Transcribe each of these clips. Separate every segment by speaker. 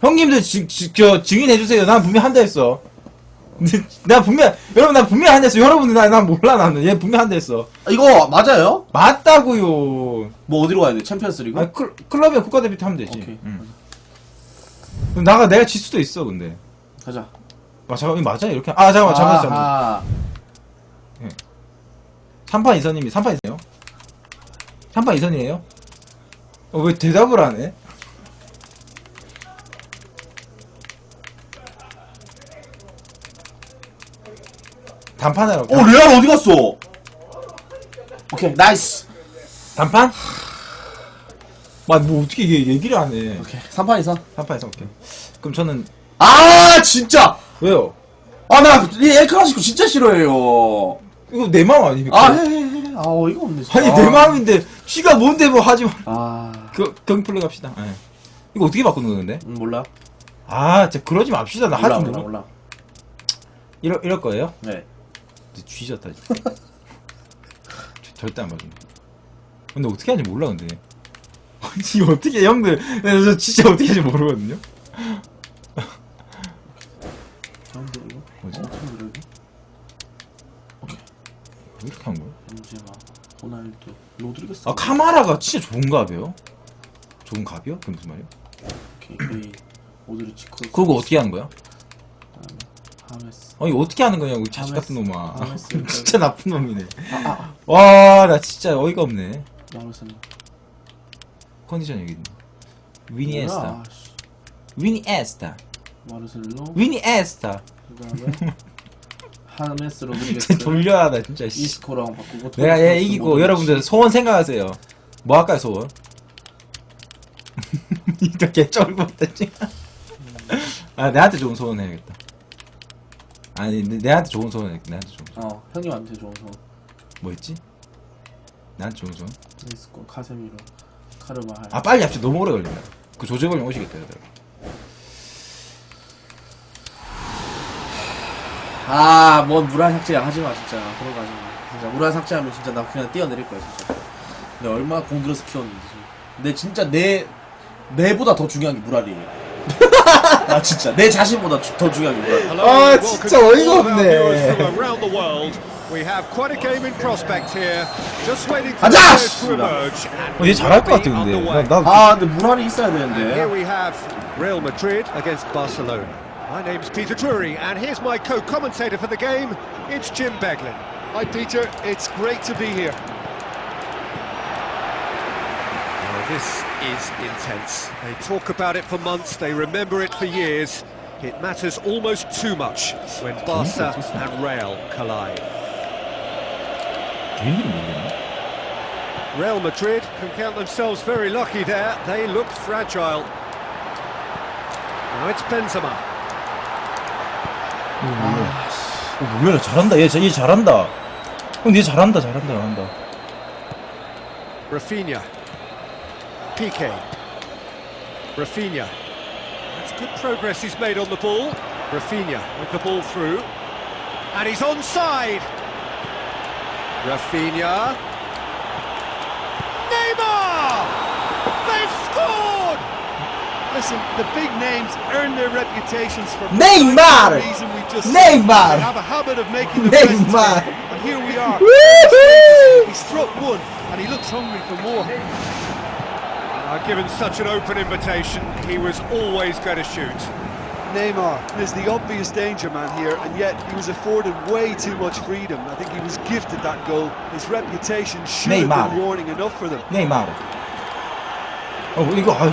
Speaker 1: 형님들 지, 지, 저, 증인해주세요. 난 분명 한다 했어. 근데 나 분명, 여러분, 나 분명 한다 했어. 여러분들, 나, 난 몰라, 나는. 얘 분명 한다 했어.
Speaker 2: 아, 이거 맞아요?
Speaker 1: 맞다고요
Speaker 2: 뭐 어디로 가야 돼? 챔피언스 리그?
Speaker 1: 아, 클, 클럽이랑 국가대표 하면 되지.
Speaker 2: 오케이.
Speaker 1: 응. 그럼 나가, 내가 질 수도 있어, 근데.
Speaker 2: 가자.
Speaker 1: 아, 잠깐만, 이거 맞아요? 이렇게? 아, 잠깐만, 잠깐만, 잠깐만.
Speaker 2: 아하.
Speaker 1: 3판 이선님이 3판 이선이요? 3판 이선이에요? 어, 왜 대답을 안 해? 단판하라고.
Speaker 2: 오, 레알 어디 갔어? 오케이, 나이스.
Speaker 1: 단판? 막, 뭐, 어떻게 얘- 얘기를 안 해.
Speaker 2: 오케이, 3판 이상.
Speaker 1: 3판에서, 오케이. 그럼 저는,
Speaker 2: 아, 진짜!
Speaker 1: 왜요?
Speaker 2: 아, 나, 이 엘클라시코 진짜 싫어해요.
Speaker 1: 이거 내 마음 아닙니까?
Speaker 2: 아, 해, 해, 해. 아, 어이가 없네, 진짜.
Speaker 1: 아니,
Speaker 2: 아.
Speaker 1: 내 마음인데, 지가 뭔데 뭐 하지 마.
Speaker 2: 아,
Speaker 1: 그, 경플레 갑시다. 예. 이거 어떻게 바꾸는 건데?
Speaker 2: 음, 몰라.
Speaker 1: 아, 진짜 그러지 맙시다. 나
Speaker 2: 몰라,
Speaker 1: 하지
Speaker 2: 몰라,
Speaker 1: 몰라.
Speaker 2: 몰라.
Speaker 1: 이럴, 이럴 거예요?
Speaker 2: 네.
Speaker 1: 근데 쥐졌다 진짜. 저- 절대 안 봐준다 근데 어떻게 하는지 몰라 근데 이거 어떻게 해, 형들 네, 저 진짜 어떻게 하는지 모르거든요
Speaker 2: 사람들 이거?
Speaker 1: 뭐지?
Speaker 2: 어떻게 이러지?
Speaker 1: 왜 이렇게 한 거야?
Speaker 2: 벤제마, 호날두, 로드리게스.
Speaker 1: 아 카마라가 진짜 좋은 갑이에요? 좋은 갑이요? 그게 무슨 말이야?
Speaker 2: 오케이, 오드리치 크로스.
Speaker 1: 그거 어떻게 하는 거야?
Speaker 2: 하메스.
Speaker 1: 어 이거 어떻게 하는 거냐고 이 자식
Speaker 2: 하메스.
Speaker 1: 같은 놈아
Speaker 2: 하메스.
Speaker 1: 진짜 나쁜 놈이네
Speaker 2: 아, 아,
Speaker 1: 와 나 진짜 어이가 없네
Speaker 2: 마르셀로.
Speaker 1: 컨디션 여기 있네 위니 에스타. 위니 에스타
Speaker 2: 마르셀로.
Speaker 1: 위니 에스타
Speaker 2: 그 다음에 하메스 로드리게스.
Speaker 1: 돌려야 다 진짜 씨.
Speaker 2: 이스코랑 바꾸고.
Speaker 1: 내가
Speaker 2: 토마스
Speaker 1: 얘 이기고
Speaker 2: 모드리치.
Speaker 1: 여러분들 소원 생각하세요. 뭐 할까요 소원? 것 같다 진짜. 아 내한테 좋은 소원 해야겠다. 아니 내, 내한테 좋은 소원 해야겠다. 내한테 좋은 소원.
Speaker 2: 어, 형님한테 좋은 소.
Speaker 1: 뭐 있지? 나한테 좋은 소원?
Speaker 2: 이스코, 카세미로, 카르바할.
Speaker 1: 아 빨리 합시다. 너무 오래 걸린다. 그 조재걸님 오시겠다 얘들.
Speaker 2: 아, 뭔 무란 삭제야 하지 마 진짜. 그런 거 하지 마. 진짜 무란 삭제하면 진짜 나 그냥 뛰어내릴 거야 진짜. 내가 얼마나 공들여서 키웠는지. 근데 진짜 내 내보다 더 중요한 게 무란이에요. 아 진짜 내 자신보다 주- 더 중요한 게 무란.
Speaker 1: 아, 진짜 어이가 없네.
Speaker 3: viewers from around the world. We have quite a game in prospect here. Just waiting for
Speaker 2: 가자!
Speaker 3: to emerge.
Speaker 1: 어, 얘 잘할 것 같아 근데. 나, 나
Speaker 2: 아 근데 무란이 있어야 되는데.
Speaker 3: we have Real Madrid against Barcelona. My name's Peter Drury, and here's my co-commentator for the game, it's Jim Beglin.
Speaker 4: Hi Peter, it's great to be here.
Speaker 3: This is intense. They talk about it for months, they remember it for years. It matters almost too much when Barca and Real collide. Real Madrid can count themselves very lucky there. They look fragile. Now it's Benzema.
Speaker 1: 어, 몰라 잘한다. 얘, 저- 얘 잘한다. 형, 얘 잘한다, 잘한다, 잘한다.
Speaker 3: Rafinha. Piqué. Rafinha. That's good progress he's made on the ball. Rafinha with the ball through. And he's onside. Rafinha.
Speaker 4: Listen, the big names earn their reputations for
Speaker 1: Neymar.
Speaker 4: reason we just
Speaker 1: Neymar.
Speaker 4: They have a habit of making the
Speaker 1: Neymar.
Speaker 4: And here we are. he struck one, and he looks hungry for more.
Speaker 3: Uh, given such an open invitation, he was always going to shoot.
Speaker 4: Neymar is the obvious danger man here, and yet he was afforded way too much freedom. I think he was gifted that goal. His reputation should
Speaker 1: Neymar.
Speaker 4: have been warning enough for them.
Speaker 1: Neymar. 어, 이거, 아,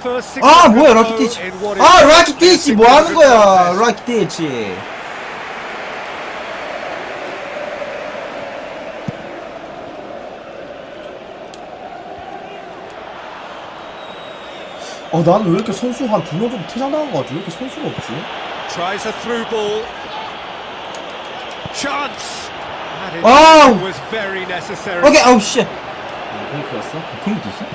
Speaker 3: first
Speaker 1: 아, 뭐야, 라키티치. 아, 라키티치, 뭐 하는 거야. 라키티치.
Speaker 2: 어 나는 왜 이렇게 선수 한 두명 정도 퇴장 당한 거 같지? 왜 이렇게 선수가 없지?
Speaker 3: Tries a through ball. Chance.
Speaker 1: Oh!
Speaker 3: necessary.
Speaker 1: 오케이, 아우, 씨.
Speaker 2: 페이크였어?
Speaker 1: 그런 것도 있어?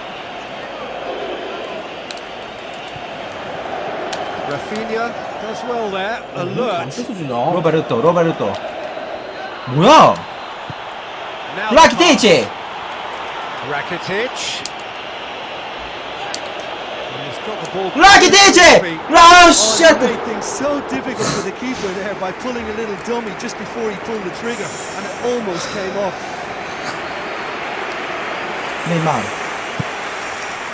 Speaker 3: Rafinha does well there.
Speaker 2: 안
Speaker 3: Alert.
Speaker 2: 뺏어주냐?
Speaker 1: 로베르토, 로베르토. 뭐야?
Speaker 3: Now the
Speaker 1: 라키티치!
Speaker 3: pass. Rakitic. And he's got the ball.
Speaker 1: 라키티치! 라,
Speaker 4: Oh,
Speaker 1: 쉣!
Speaker 4: he made things so difficult for the keeper there by pulling a little dummy just before he pulled the trigger, and it almost came off.
Speaker 1: 네이마르.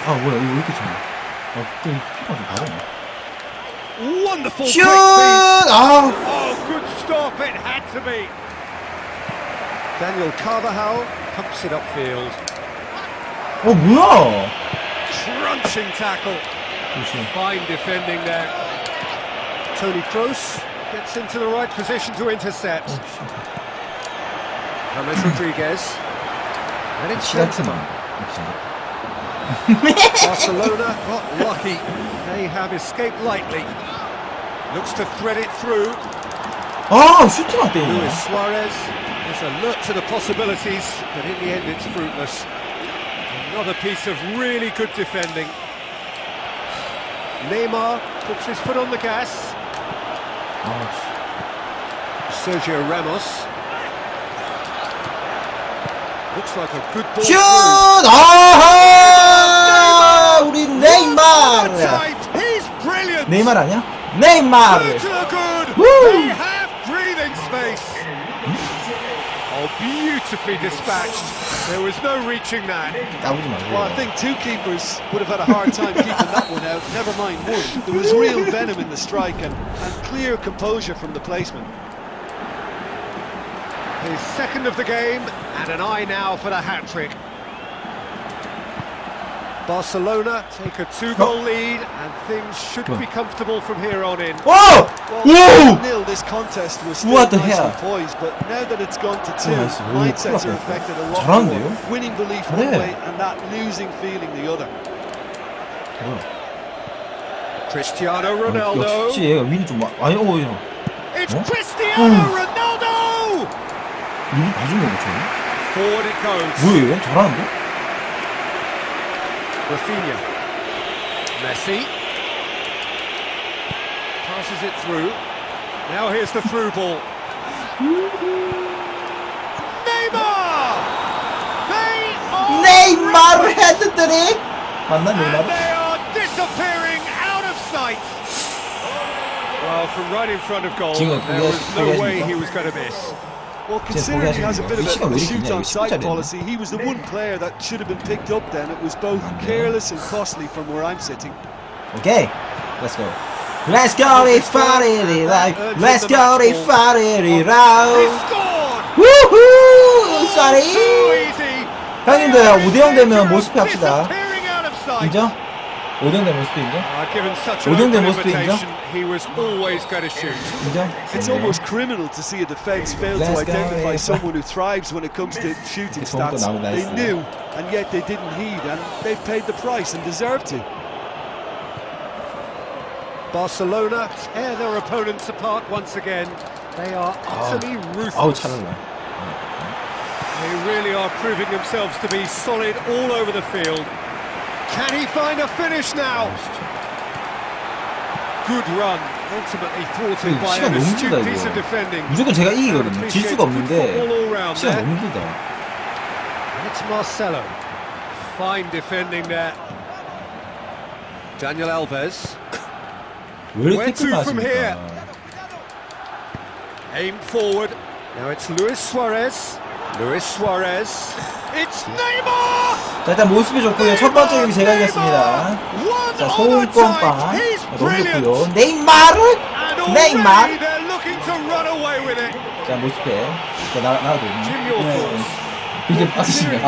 Speaker 1: 아, 뭐야, 이거 왜 이렇게 좋아? 아, 또 피가 좀 다르네.
Speaker 3: Wonderful
Speaker 1: 슛!
Speaker 3: quick feed.
Speaker 1: 아,
Speaker 3: Oh, good stop. It had to be. Daniel Carvajal pumps it upfield.
Speaker 1: 어, 뭐야?
Speaker 3: Crunching tackle.
Speaker 1: 조심.
Speaker 3: Fine defending there. Tony Kroos gets into the right position to intercept.
Speaker 1: 어, 씨.
Speaker 3: James Rodriguez. And it's showtime. Barcelona not lucky. They have escaped lightly. Looks to thread it through.
Speaker 1: Oh, should not be.
Speaker 3: Luis Suarez is alert to the possibilities, but in the end it's fruitless. Another piece of really good defending. Neymar puts his foot on the gas. Sergio Ramos Looks like a good ball.
Speaker 1: 슛!
Speaker 3: through.
Speaker 1: 아하! 우리 네이마르!
Speaker 3: Tight. He's brilliant.
Speaker 1: 네이마르 아니야? 네이마르!
Speaker 3: To the good.
Speaker 1: Woo!
Speaker 3: They have breathing space. Oh, beautifully dispatched. There was no reaching that.
Speaker 1: 까부지 말고.
Speaker 4: Well, I think two keepers would have had a hard time keeping that one out, never mind one. There was real venom in the strike and, and clear composure from the placement.
Speaker 3: His second of the game, and an eye now for the hat trick. Barcelona take a two-goal lead, and things should be comfortable from here on in.
Speaker 1: 오!
Speaker 4: Well,
Speaker 1: 오!
Speaker 4: nil, this contest was still
Speaker 1: What the
Speaker 4: nicely
Speaker 1: hell?
Speaker 4: poised, but now that it's gone to two,
Speaker 1: nice. 오,
Speaker 4: mindsets
Speaker 1: 큰일
Speaker 4: are
Speaker 1: 났다.
Speaker 4: affected a lot
Speaker 1: 잘하는데요?
Speaker 4: more. Winning belief one
Speaker 1: 그래.
Speaker 4: way and that losing feeling the other.
Speaker 1: 뭐야?
Speaker 3: Cristiano
Speaker 1: 아,
Speaker 3: Ronaldo.
Speaker 1: 역시 얘가 윈이 좀 마- 아니 어 형.
Speaker 3: It's
Speaker 1: 어?
Speaker 3: Cristiano
Speaker 1: 음.
Speaker 3: Ronaldo!
Speaker 1: 윈이 봐준 거저
Speaker 3: Forward it goes.
Speaker 1: 뭐야 얘? 잘하는데?
Speaker 3: Rafinha. Messi. Passes it through. Now here's the through ball. Neymar! They are
Speaker 1: 네이마르 헤드트릭! 맞나
Speaker 3: and
Speaker 1: 네이마르?
Speaker 3: they are disappearing out of sight. Well, from right in front of goal,
Speaker 1: 지금
Speaker 3: there was no
Speaker 1: 포기하십니까?
Speaker 3: way he was going to miss.
Speaker 4: Well, considering he has a bit of
Speaker 1: 시간
Speaker 4: a,
Speaker 1: 왜
Speaker 4: a
Speaker 1: 이렇게
Speaker 4: shoot
Speaker 1: 기냐,
Speaker 4: on
Speaker 1: 이거
Speaker 4: sight
Speaker 1: 진짜네.
Speaker 4: policy, he was the one player that should have been picked up then. It was both careless and costly from where I'm sitting.
Speaker 1: 오케이. Let's go. Let's go, it's party life. Let's go, it's party
Speaker 3: He
Speaker 1: life.
Speaker 3: scored!
Speaker 1: 우후!
Speaker 3: So
Speaker 1: 쏘리!
Speaker 3: easy.
Speaker 1: 형님들,
Speaker 3: They are
Speaker 1: 5대0 되면
Speaker 3: dangerous,
Speaker 1: 모스피 합시다.
Speaker 3: disappearing out of sight.
Speaker 1: 인정? 5등 되면 모스피 인정?
Speaker 3: Uh, given such an
Speaker 1: 오등 된
Speaker 3: open
Speaker 1: 모습도 인정?
Speaker 3: invitation, he was always going to shoot.
Speaker 1: 인정?
Speaker 4: It's almost criminal to see a defence fail to
Speaker 1: Let's go,
Speaker 4: identify
Speaker 1: yeah.
Speaker 4: someone who thrives when it comes to shooting
Speaker 1: It's all
Speaker 4: stats.
Speaker 1: done,
Speaker 4: They
Speaker 1: nice.
Speaker 4: knew, and yet they didn't heed, and they've paid the price and deserve to.
Speaker 3: Barcelona tear their opponents apart once again. They are utterly
Speaker 1: 아우
Speaker 3: ruthless.
Speaker 1: 차lal라.
Speaker 3: They really are proving themselves to be solid all over the field. Can he find a finish now? Good run, ultimately thwarted
Speaker 1: 이거
Speaker 3: by
Speaker 1: 시간
Speaker 3: an
Speaker 1: 너무
Speaker 3: astute
Speaker 1: 길다,
Speaker 3: piece of
Speaker 1: 이거.
Speaker 3: defending.
Speaker 1: 무조건 제가 이기거든요. 질 수가 없는데
Speaker 3: Football all round
Speaker 1: 시간
Speaker 3: there.
Speaker 1: 너무 길다.
Speaker 3: It's Marcelo. Fine defending there. Daniel Alves.
Speaker 1: 왜
Speaker 3: Where
Speaker 1: 이렇게
Speaker 3: to
Speaker 1: 태클
Speaker 3: from here?
Speaker 1: 맞습니까?
Speaker 3: Aimed forward. Now it's Luis Suarez. Luis Suarez. It's Neymar!
Speaker 1: 자 일단 모습이 좋고요. 첫 번째 경기 제가 이겼습니다. 자.
Speaker 3: He's
Speaker 1: 너무. 좋고요. 네이마르 네이마르. 자 모습에 자 나, 나도
Speaker 4: Considering
Speaker 1: 빠지시면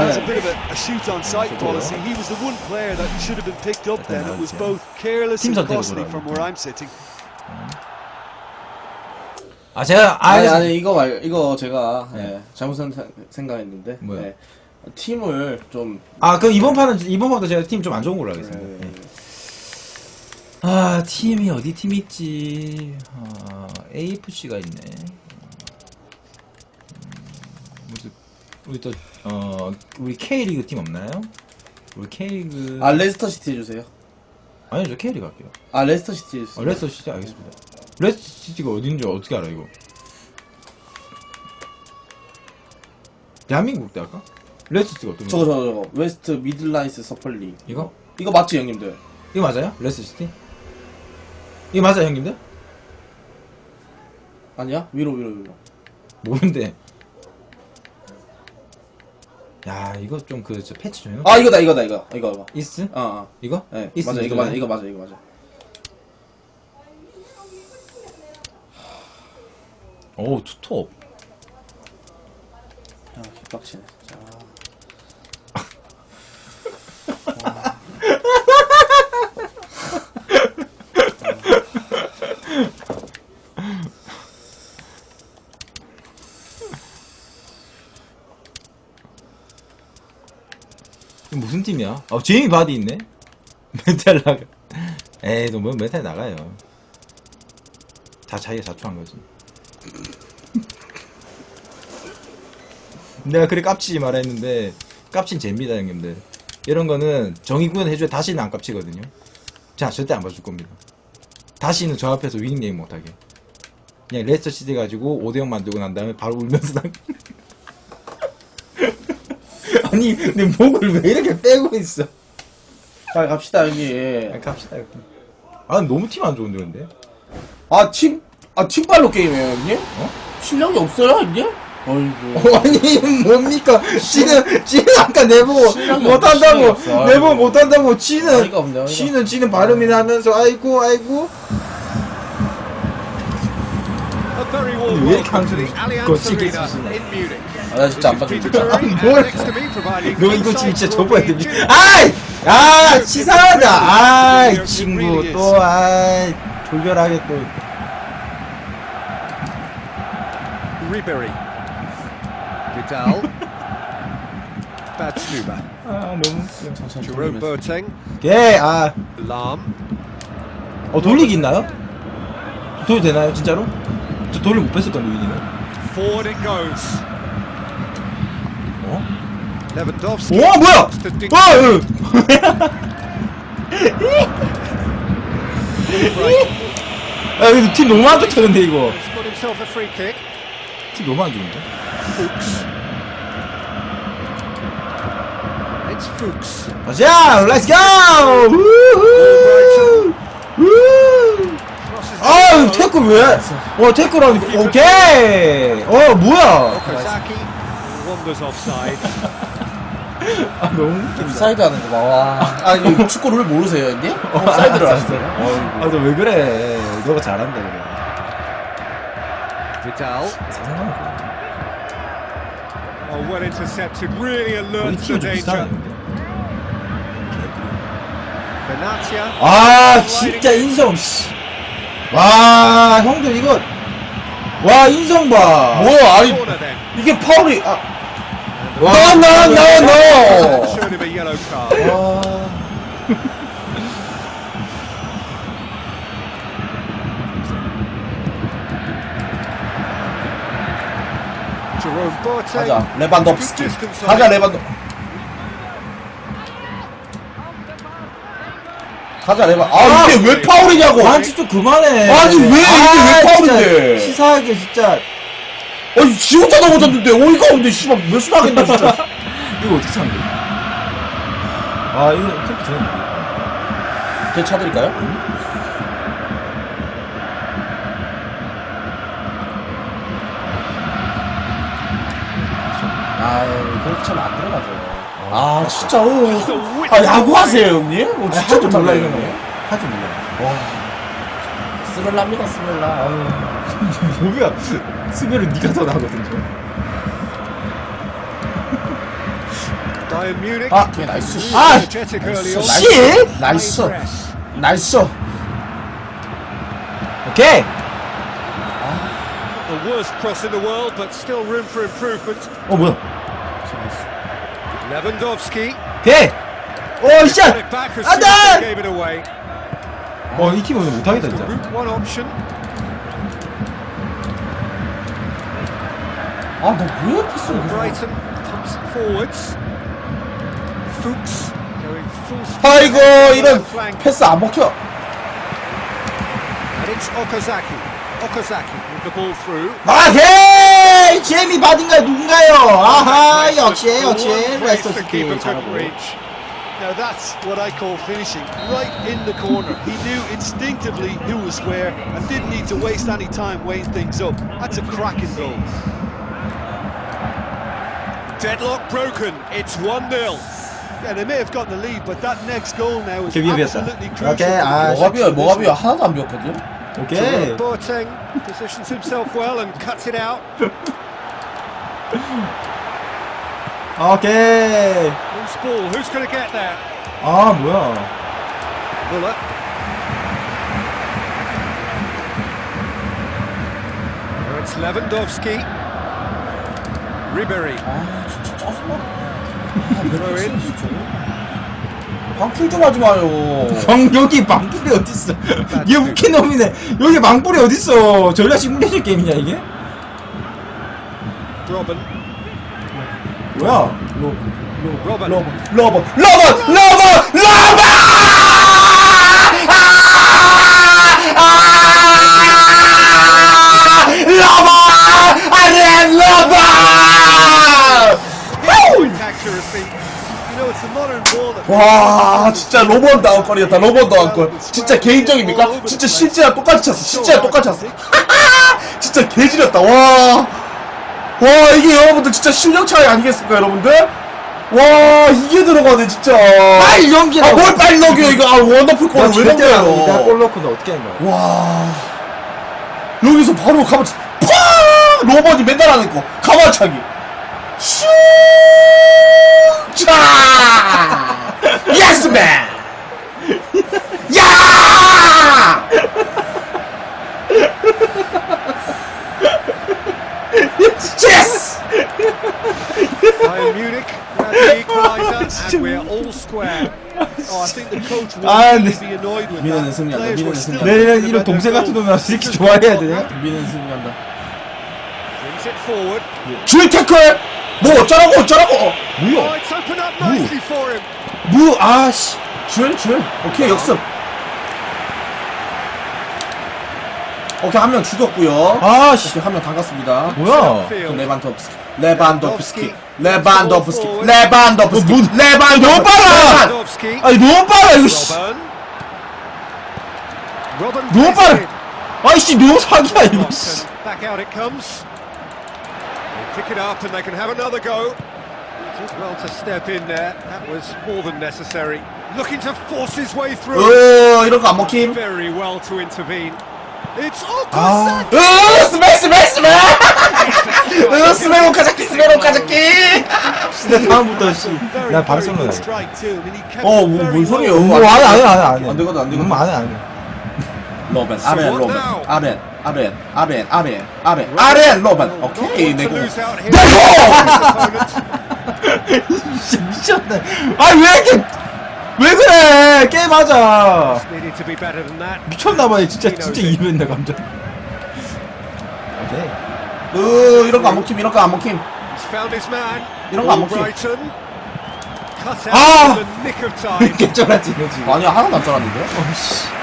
Speaker 4: careless
Speaker 1: 팀 선택으로. 아 제가
Speaker 2: 아니
Speaker 1: 아
Speaker 2: 아니 이거 말 이거 제가 예, 잘못 생- 생각했는데
Speaker 1: 뭐야?
Speaker 2: 예, 팀을 좀
Speaker 1: 아 그럼 이번 판은 이번 판도 제가 팀 좀 안 좋은 걸로 하겠습니다.
Speaker 2: 예,
Speaker 1: 네. 아 팀이 어디 팀 있지? 아, AFC가 있네. 음, 무슨 우리 또 어 우리 K리그 팀 없나요? 우리 K리그
Speaker 2: 아 레스터 시티 해주세요.
Speaker 1: 아니요 저 K리그 할게요.
Speaker 2: 아 레스터 시티
Speaker 1: 아,
Speaker 2: 해주세요.
Speaker 1: 레스터 시티 알겠습니다. 레스터 시티가 어딘지 어떻게 알아 이거? 대한민국 때 할까? 레스트가 어떤
Speaker 2: 저거 저거 저거 웨스트 미들라이스 서플리
Speaker 1: 이거?
Speaker 2: 이거 맞지 형님들?
Speaker 1: 이거 맞아요? 레스시티? 이거 맞아요 형님들?
Speaker 2: 아니야? 위로 위로 위로
Speaker 1: 모르는데 야 이거 좀 그 저 패치 좀 해놓
Speaker 2: 아 이거다 이거다 이거 이거 이거
Speaker 1: 이스?
Speaker 2: 어, 어.
Speaker 1: 이거?
Speaker 2: 네,
Speaker 1: 이스
Speaker 2: 맞아 이거? 맞아 이거 맞아 이거 맞아
Speaker 1: 오 투톱
Speaker 2: 야 개빡치네 진짜
Speaker 1: 팀이야? 아 제이미 바디 있네? 메탈 나가. 에이 너뭐 메탈 나가요. 다 자기가 자초한 거지. 내가 그래 깝치지 말아 했는데 깝친 재입니다 형님들. 이런 거는 정의 구현 해줘야 다시는 안 깝치거든요. 자 절대 안 봐줄 겁니다. 다시는 저 앞에서 위닝 못하게. 그냥 레스터 시티 가지고 5대0 만들고 난 다음에 바로 울면서 당 아니 내 목을 왜 이렇게 빼고 있어
Speaker 2: 자 갑시다 형님
Speaker 1: 아, 갑시다 이거. 아 너무 팀 안 좋은데 근데
Speaker 2: 아 팀 아 팀발로 게임해요 형님?
Speaker 1: 어?
Speaker 2: 실력이 없어요 형님? 어이구
Speaker 1: 아니 뭡니까 지는 지는 아까 내보고
Speaker 2: 실력이
Speaker 1: 못한다고
Speaker 2: 없어, 실력이 없어.
Speaker 1: 내보고
Speaker 2: 아이고.
Speaker 1: 못한다고 지는
Speaker 2: 어이가 없네, 어이가.
Speaker 1: 지는 지는 발음이나 하면서 아이고 아이고
Speaker 3: A very warm
Speaker 1: 왜 이렇게
Speaker 3: welcome to the
Speaker 1: 항상
Speaker 3: Allianz
Speaker 1: 거칠게
Speaker 3: Arena
Speaker 1: 쓰시나?
Speaker 3: in Munich.
Speaker 2: 아 나 진짜 안
Speaker 3: me providing
Speaker 1: 너 이거 진짜 접어야
Speaker 3: Jim-
Speaker 1: 아이 아 치사하다 아이 친구 또 아이 졸렬하게 또. 아 너무
Speaker 2: 돌리면서.
Speaker 3: Boateng.
Speaker 1: 개아
Speaker 3: Lam.
Speaker 1: 어 돌리기 있나요? 돌 되나요 진짜로? 저 돌리 못 뺐을 건데 위닝은
Speaker 3: Forward it goes.
Speaker 1: 어? 오 뭐야? 아, 응. 아 근데 팀 너무 안 좋다 근데 이거. 팀 너무 안 좋은데? 가자 렛츠 고! 우후! 우!
Speaker 3: It
Speaker 1: 태클 왜? 어 태클하니까 오케이 어 뭐야. 아 너무 웃긴다
Speaker 2: 사이드 하는 거 봐. 와. 아, 이거 축구 룰 모르세요, 형님? 사이드를 하시네요.
Speaker 1: 아 너 왜 그래 너가 잘한다 그래
Speaker 3: Vidal. Oh, well intercepted. Really alert
Speaker 1: 좀
Speaker 3: danger.
Speaker 1: 비슷하네 근데
Speaker 3: Benatia.
Speaker 1: 아 진짜 인성 씨. 와 형들 이거 와 인성 봐
Speaker 2: 뭐야, 아니,
Speaker 3: Corner then.
Speaker 2: 이게 파울이, 아,
Speaker 1: 와,
Speaker 2: 나, 나, 나, 나!
Speaker 3: Showed him a yellow card.
Speaker 2: 와.
Speaker 3: Jerome Boateng.
Speaker 2: 가자, 레반도프스키.
Speaker 3: Good distance on
Speaker 2: 가자,
Speaker 3: it.
Speaker 2: 레반도. 가자, 레반. 아, 이게 왜 파울이냐고!
Speaker 1: 완치 좀 그만해
Speaker 2: 아니, 왜 이게 왜 파울인데?
Speaker 1: 진짜 치사하게 진짜
Speaker 2: 아니, 지 혼자 넘어졌는데, 어이가 없는데, 씨발, 몇 수나 하겠다, 진짜.
Speaker 1: 이거 어떻게 참는 거야 아 이거 어떻게 저는
Speaker 2: 제 차드릴까요? 아, 그렇게 차면 안 들어가죠. 아, 진짜, 어. 아, 야구하세요, 형님? 어, 진짜
Speaker 1: 할줄 몰라
Speaker 2: 못하네,
Speaker 1: 이거
Speaker 2: 형님.
Speaker 1: 할줄 몰라
Speaker 2: 스멜랍니다, 스멜라. 아유.
Speaker 1: 뭐야 스멜은 니가 더 나거든 저.
Speaker 2: 아, 개 나이스. 씨.
Speaker 1: 아! 씨!
Speaker 2: 나이스.
Speaker 3: Press.
Speaker 2: 나이스.
Speaker 1: 오케이
Speaker 3: The worst cross in the world, but still room for improvement.
Speaker 1: 어 뭐야
Speaker 3: Lewandowski.
Speaker 1: 오케이 오
Speaker 3: as
Speaker 1: 안 돼!
Speaker 3: They gave it away.
Speaker 1: 어이 팀 오늘 못하겠다 진짜.
Speaker 2: 아,
Speaker 3: full speed.
Speaker 2: 아이고, 이런. 패스 안 먹혀.
Speaker 1: 아, 오케이 제미 바딘가 누군가요? 아하, 역시, 역시, 레스터
Speaker 3: couldn't
Speaker 1: 잘하고.
Speaker 3: reach.
Speaker 4: Now that's what I call finishing, right in the corner. He knew instinctively who was square and didn't need to waste any time weighing things up. That's a cracking goal.
Speaker 3: Deadlock broken. It's 1 0.
Speaker 4: Yeah, they may have gotten the lead, but that next goal now is
Speaker 1: Kevin 비었다.
Speaker 4: absolutely crucial.
Speaker 1: 오케이,
Speaker 4: for the
Speaker 1: 아,
Speaker 2: 뭐가 비어? 뭐가 비어?
Speaker 4: this one.
Speaker 2: 하나도 안 비었거든.
Speaker 1: 오케이.
Speaker 3: Boateng positions himself well and cuts it out.
Speaker 1: 오케이.
Speaker 3: Loose ball. Who's going to get there?
Speaker 1: 아, 뭐야.
Speaker 3: Now it's Lewandowski. Ribery.
Speaker 2: 아 진짜 짜증나. 아,
Speaker 3: Throw in.
Speaker 2: 방풀 좀 하지 마요.
Speaker 1: 형, 여기 망불이 어딨어? 얘 웃긴 놈이네. 여기 망불이 어딨어? 전략 시뮬레이션 게임이냐, 이게?
Speaker 3: Robin.
Speaker 1: 뭐야?
Speaker 3: Robin.
Speaker 4: Know, it's the modern ball that.
Speaker 2: 와, 진짜 로봇 다운거리였다. 로봇 다운거리. 진짜 개인적입니까? 진짜 실제랑 똑같이 쳤어. 실제랑 똑같이 쳤어. 진짜 개지렸다. 와. 와, 이게 여러분들 진짜 실력 차이 아니겠습니까, 여러분들? 와, 이게 들어가네, 진짜.
Speaker 1: 빨리 연기라.
Speaker 2: 아, 뭘 빨리 넘겨요, 이거. 아, 원더풀 골을 왜.
Speaker 1: 내가 골
Speaker 2: 넘겨요?
Speaker 1: 넣고 너 어떻게 하는 거야?
Speaker 2: 와. 여기서 바로 가만, 팡! 로봇이 맨날 하는 거. 가만차기. 슈! 차! 예스 맨! 야! 예스!
Speaker 3: Munich grab the equaliser and we're all square.
Speaker 4: Oh, I think the coach will
Speaker 1: Ah,
Speaker 4: really
Speaker 1: this-
Speaker 4: be annoyed with
Speaker 2: 미래는
Speaker 4: that.
Speaker 2: 승리한다,
Speaker 4: still
Speaker 2: 승리한다.
Speaker 4: thinking
Speaker 1: 이런 동생 같은
Speaker 4: goal.
Speaker 1: 놈이랑 이렇게 좋아해야 되냐?
Speaker 2: 미는 승리한다. 줄 태클! 뭐 어쩌라고 어쩌라고!
Speaker 3: Oh,
Speaker 1: 뭐야?
Speaker 3: him.
Speaker 1: 무, 아씨.
Speaker 2: 줄, 줄. 오케이, 역습. 오케이, 한 명 죽었고요.
Speaker 1: 아씨.
Speaker 2: 오케이, 한명 당갔습니다.
Speaker 1: 뭐야?
Speaker 2: 그 레반도프스키. 레반도프스키. 레반도프스키. 레반도프스키.
Speaker 1: 뭐, 뭐. 너무 빨라!
Speaker 3: Lewandowski.
Speaker 1: 아니, 너무 빨라, 이거, 씨. 너무 빨라.
Speaker 3: it in.
Speaker 1: 아이 씨, 너무 사기야, 이거, 씨.
Speaker 3: And back out it comes. They pick it up and they can have another go. He did well to step in there. That was more than necessary. Looking to force his way through.
Speaker 2: 어, 이런 거안 먹힘.
Speaker 3: Very well to intervene. It's
Speaker 1: 아.
Speaker 2: 으, 스매, 스매, 스매! 으, 스매로 가자키, 스매로 가자키!
Speaker 1: 근데 다음부터, 씨.
Speaker 4: Very,
Speaker 1: 나
Speaker 4: very
Speaker 1: 바르셀로나.
Speaker 4: good strike too. I mean, he kept
Speaker 2: 어, 뭐, 뭔.
Speaker 1: 뭐, 안 해, 안 해, 안 해, 안 해.
Speaker 2: 안 되거든, 안 되거든.
Speaker 1: 음, 안 해, 안 해.
Speaker 2: 로벤, 아렌, 로벤. 아렌, 아렌, 아렌, 아렌, 아렌, 아렌, 로벤. 오케이, 내고. 내고!
Speaker 1: 진짜 미쳤네. 아니, 왜 이렇게, 왜 그래? 게임하자. 미쳤나봐, 진짜, 진짜 이랬네, 감정. 오케이.
Speaker 2: 으, 이런 거 안 먹힘, 이런 거 안 먹힘. 이런 거안.
Speaker 3: Brighton. Cut out
Speaker 1: 아! 개쩔었지, 지금.
Speaker 2: 아니야, 하나도 안 잘랐는데?
Speaker 1: 어이씨.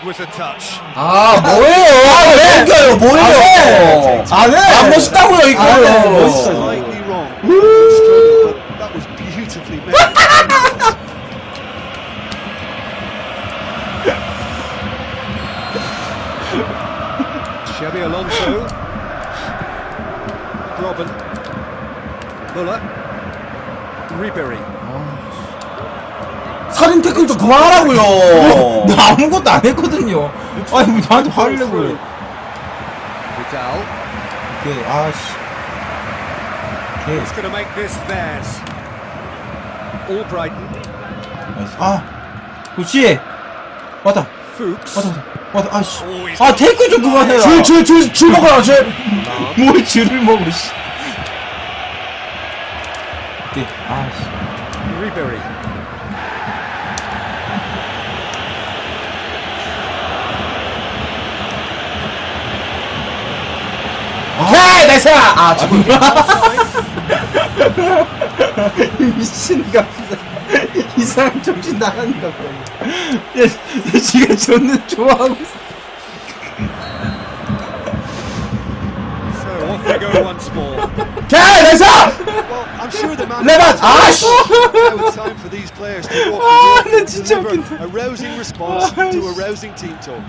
Speaker 3: needed was a touch.
Speaker 1: 아, 뭐예요?
Speaker 2: 아, 왜 웃겨요? 뭐예요?
Speaker 1: 안 해!
Speaker 2: 안 멋있다고요, 이거!
Speaker 1: 안 해, 멋있어.
Speaker 4: Slightly wrong. It was a struggle, but that was beautifully made.
Speaker 3: Xabi Alonso. Robin. Muller. Ribery.
Speaker 2: 살인 태클 좀 그만하라고요.
Speaker 1: 나 아무것도 안 했거든요. 아니, 뭐 나한테 화를 내고 그래.
Speaker 3: Vidal.
Speaker 1: 오케이, 아씨. 오케이.
Speaker 3: Who's going to make this theirs? All Brighton.
Speaker 1: 나이스. 아, 그렇지. 왔다. 왔다, 왔다. 왔다. 아씨.
Speaker 3: Oh,
Speaker 1: 아, 테이크 좀 그만해라.
Speaker 2: 줄, 줄, 줄, 줄 먹어라, 줄.
Speaker 1: 뭘 줄을 먹어, 씨. 오케이, 아씨.
Speaker 2: 오케이 나이스 아 지금
Speaker 1: 미친가. 이 사람 정신 나간가 봐. 야, 야, 지가 저는 좋아하고 있어.
Speaker 3: So off they go once more.
Speaker 2: 오케이 나이스
Speaker 4: Well, I'm sure the man.
Speaker 2: Levan, 아씨
Speaker 4: Now it's time for these players to go
Speaker 1: 아,
Speaker 4: up the
Speaker 1: 나 진짜
Speaker 4: deliver
Speaker 1: 웃긴다.
Speaker 4: a rousing response to a rousing team talk.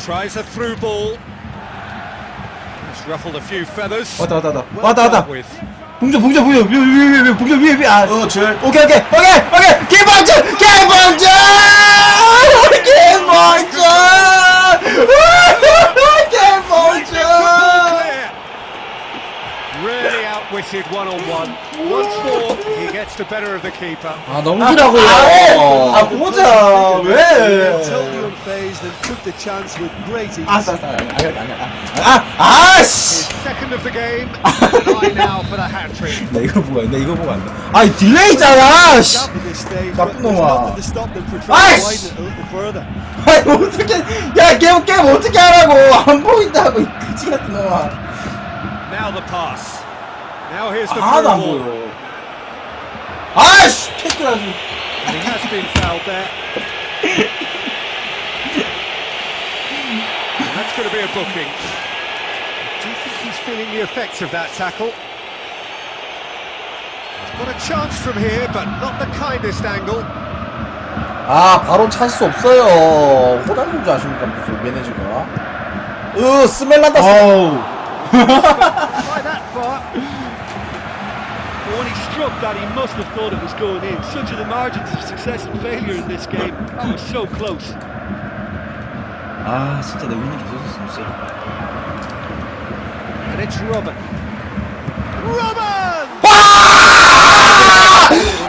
Speaker 3: Tries a through ball. It's ruffled a few feathers.
Speaker 1: 왔다, 왔다, 왔다. 왔다, 왔다.
Speaker 3: with.
Speaker 1: 봉조, 봉조, 봉조. 위에, 봉조, 위에, 위에. 아,
Speaker 2: 어 줄
Speaker 1: 오케이, 오케이, 오케이, 오케이. 개봉조! 개봉조! 개봉조!
Speaker 3: Really outwitted one on one. Once more, he gets the better of the keeper.
Speaker 2: 아 넘기라고요
Speaker 1: 아, 보자. 왜?
Speaker 4: Totally unfazed and took the chance with great ease.
Speaker 1: 아, 싸, 싸. 아니, 아니, 아니. 아, 아, 씨!
Speaker 3: Second of the game. Eye now for the hat trick.
Speaker 1: 나 이거 보고, 나 이거 보고 안 돼. 아니, 딜레이 있잖아! 씨! 나쁜 놈아. 아이씨! 아니, 어떻게, 야, 게임, 게임 어떻게 하라고! 안 보인다고, 이 그지 같은 놈아.
Speaker 3: Now the pass.
Speaker 1: 하나도 안. 보여. 아이씨! 태클 아주.
Speaker 3: And he has been fouled there. And that's going to be a booking. Do you think he's feeling the effects of that tackle? He's got a chance from here, but not the kindest angle.
Speaker 2: 아 바로 찰수 없어요 호당 공주 아십니까 무슨 매니저가 으 스멜 난다
Speaker 1: 어우.
Speaker 4: But when he struck that, he must have thought it was going in. Such are the margins of success and failure in this game. That was so close.
Speaker 1: 아, 진짜 내 계속 했으면 진짜.
Speaker 3: And it's Robin.
Speaker 4: Robin!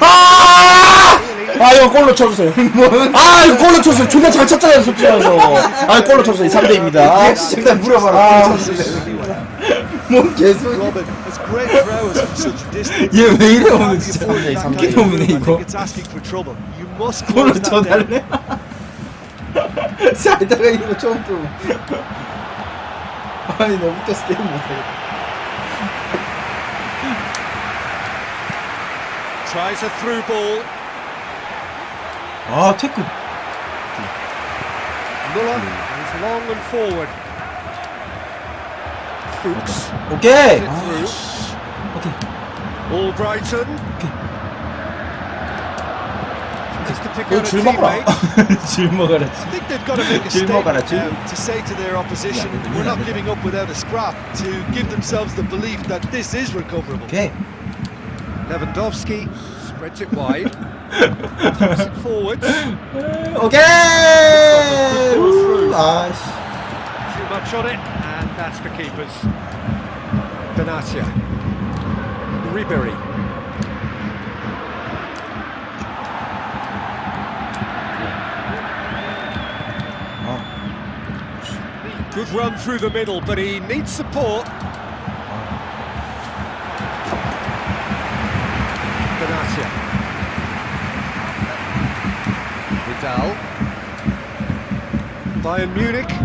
Speaker 2: 아! 아 이거 골로 쳐주세요 아 이거 골로 쳐주세요 존나 잘 쳤잖아요 솔직히 말해서 아 골로 쳐주세요 3대입니다
Speaker 1: 일단 물어봐라.
Speaker 2: 아.
Speaker 1: 뭔 개소리.
Speaker 4: Robin has great prowess from such a distance.
Speaker 1: 얘 왜 이래, 오늘
Speaker 4: Can't
Speaker 1: 진짜.
Speaker 4: afford that
Speaker 2: 삼
Speaker 4: kind of
Speaker 1: 놈이네,
Speaker 4: move. I
Speaker 1: 이거.
Speaker 4: think it's asking for trouble. You must
Speaker 1: 골로
Speaker 4: close that down.
Speaker 1: 쳐달래? 살다가 이거 처음 또. 아니, 나 웃겨서 게임 못하겠다.
Speaker 3: Tries a through ball.
Speaker 1: 아, 태클.
Speaker 3: Muller is long and forward. Fuchs
Speaker 1: 오케이.
Speaker 3: it through.
Speaker 1: 오케이.
Speaker 3: Albrighton. Tries to pick
Speaker 2: 어,
Speaker 3: out a
Speaker 2: 줄 먹어라.
Speaker 3: teammate.
Speaker 1: 질 먹어라.
Speaker 4: I think they've got to make a
Speaker 1: 질 먹어라,
Speaker 4: statement
Speaker 1: 질.
Speaker 4: now to say to their opposition,
Speaker 1: Yeah,
Speaker 4: we're not
Speaker 1: yeah.
Speaker 4: giving up without a scrap, to give themselves the belief that this is recoverable.
Speaker 1: 오케이.
Speaker 3: Lewandowski spreads it wide. Puts it forwards.
Speaker 1: 오케이. 아씨.
Speaker 3: Too much on it, and that's the keepers. Benatia. Ribery. Oh. Good run through the middle, but he needs support. Benatia. Vidal. Bayern Munich,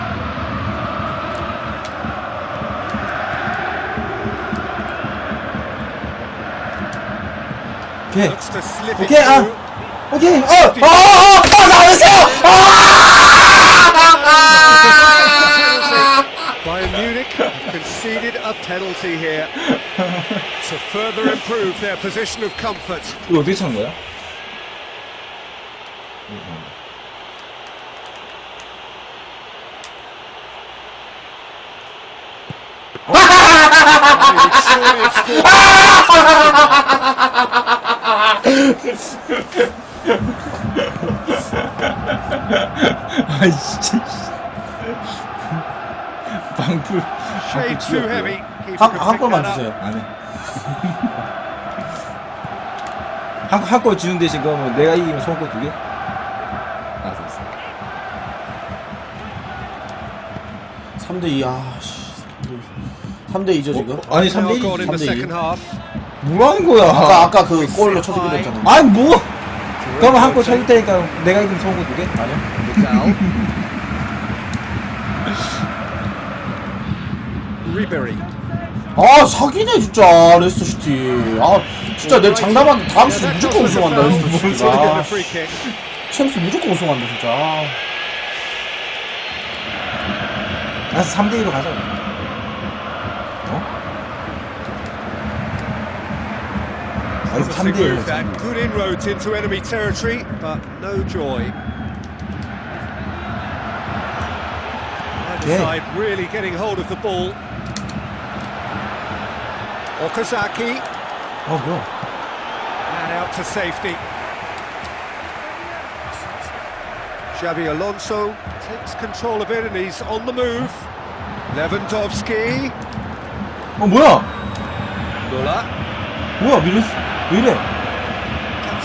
Speaker 1: 오케이.
Speaker 3: Looks to slip it
Speaker 1: Okay, ah.
Speaker 3: through.
Speaker 1: 오케이. 어, 어, 어, 어, 나오세요.
Speaker 3: Bayern Munich have conceded a penalty here to further improve their position of comfort.
Speaker 1: 이거 어떻게 찬 거야?
Speaker 3: Surely have scored.
Speaker 1: 아, 진짜. 방풀.
Speaker 3: Shade too heavy. Keeper
Speaker 2: 한,
Speaker 3: can
Speaker 2: 한
Speaker 3: pick
Speaker 2: 골만
Speaker 3: that up.
Speaker 2: 주세요.
Speaker 1: 안 해. 한, 한골 주는 대신 그러면 내가 이기면 소원골 두 개? 알았어, 알았어.
Speaker 2: 3대2, 아, 씨. 3대2죠, 지금?
Speaker 1: 아니,
Speaker 3: Now
Speaker 1: 3대1.
Speaker 3: gone in the
Speaker 2: 3대2.
Speaker 1: 뭐 하는 거야?
Speaker 2: 아까, 아까 그 골로 쳐주기로 했잖아.
Speaker 1: 아니, 뭐? 그러면 한골 쳐줄 테니까 내가 이기면 소원골 두 개? 아니야?
Speaker 3: Ribery.
Speaker 2: 아, 사기네, 진짜, 레스터 시티. 아, 진짜 내가 장담한 다음 시즌 무조건 우승한다. 레스터 시티가.
Speaker 3: been
Speaker 2: 아. 챔스 무조건 우승한다, 진짜. 아.
Speaker 1: 알았어, 3대 2로 가자. 어? 아니,
Speaker 3: Promising
Speaker 1: 3대1.
Speaker 3: move then. Good inroads into enemy territory, but no joy. Either
Speaker 1: Okay.
Speaker 3: side really getting hold of the ball. Okazaki
Speaker 1: 어, 뭐야?
Speaker 3: and out to safety. Xabi Alonso takes control of it and he's on the move. Lewandowski,
Speaker 1: 어, 뭐야?
Speaker 3: Muller
Speaker 1: 뭐야, 밀렸어. 왜 이래?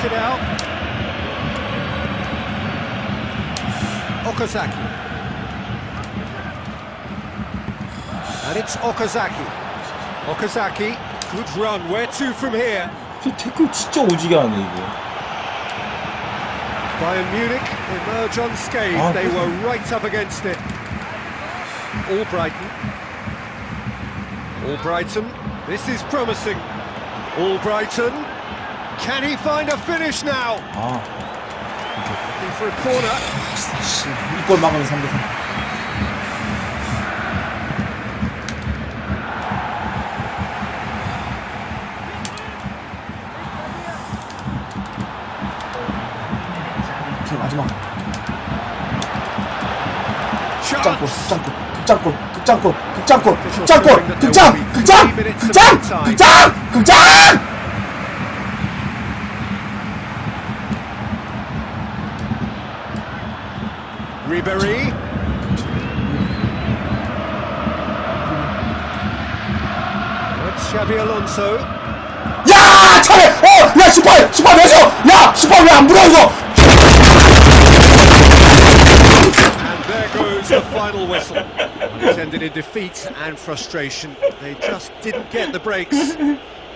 Speaker 3: cuts it out. Okazaki. And it's Okazaki. Okazaki, good run. Where to from here?
Speaker 1: 저 태클 진짜 오지게 하네, 이거.
Speaker 3: Bayern Munich emerge unscathed.
Speaker 1: Ah,
Speaker 3: they
Speaker 1: good.
Speaker 3: were right up against it. All Brighton. All Brighton. This is promising. All Brighton. Can he find a finish now?
Speaker 1: 아,
Speaker 3: Looking for a corner.
Speaker 2: 이골 막으면 3대3. 오케이, 마지막. 극장골. 극장골, 극장골, 극장골, 극장골, 극장골, 극장, 극장, 극장, 극장, 극장!
Speaker 3: Ribery. It's Xabi Alonso.
Speaker 2: 야! 차례! 어! 야, 18! 18 왜서! 야! 18 왜 안 불어, 이거!
Speaker 3: And there goes the final whistle. It's ended in defeat and frustration. They just didn't get the breaks.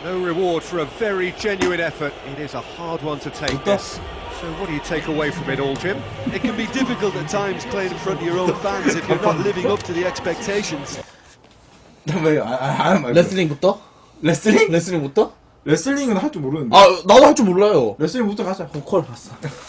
Speaker 3: No reward for a very genuine effort. It is a hard one to take this. So what do you take away from it all, Jim?
Speaker 4: It can be difficult at times playing in front of your own fans if you're not living up to the expectations.
Speaker 1: 왜, 아, 아, 하는 말.
Speaker 2: 레슬링부터?
Speaker 1: 레슬링?
Speaker 2: 레슬링부터?
Speaker 1: 레슬링은 할 줄 모르는데.
Speaker 2: 아, 나도 할 줄 몰라요.
Speaker 1: 레슬링부터 가자.
Speaker 2: 콜 봤어.